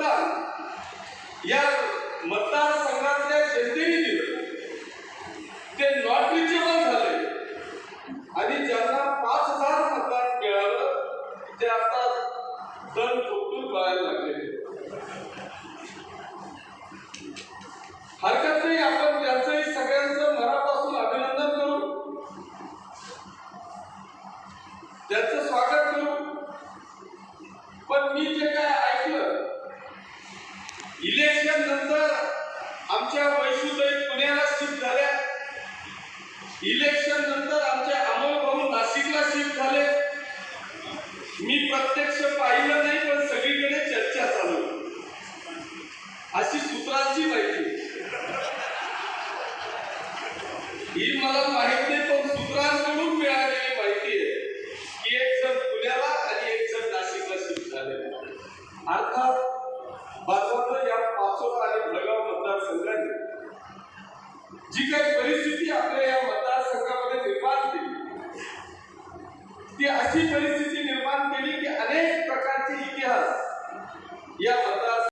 मतदान या मतदारसंघातल्या जनतेने दिलं ते नॉट रिचेबल झाले. आणि ज्यांना पाच हजार मतदान मिळालं ते आता दण फुटून करायला लागले. हरकत नाही आपण त्यांचंही सगळ्यांचं मनापासून अभिनंदन करू. त्याचं स्वागत करू. पण मी जे काय इलेक्शन नंतर आमच्या वैशुताई पुण्याला शिफ्ट झाल्या. इलेक्शन नंतर आमच्या अमोल भाऊ नाशिकला शिफ्ट झाले. मी प्रत्यक्ष पाहिलं नाही पण सगळीकडे चर्चा चालू. अशी सूत्रांची माहिती. ही मला माहीत नाही पण सूत्रांकडून मिळालेली माहिती आहे की एक जण पुण्याला आणि एक जण नाशिकला शिफ्ट झाले. अर्थात बाजावलं या पाचोरा आणि भडगाव मतदारसंघाने जी काही परिस्थिती आपल्या या मतदारसंघामध्ये निर्माण केली ती अशी परिस्थिती निर्माण केली की अनेक प्रकारचे इतिहास या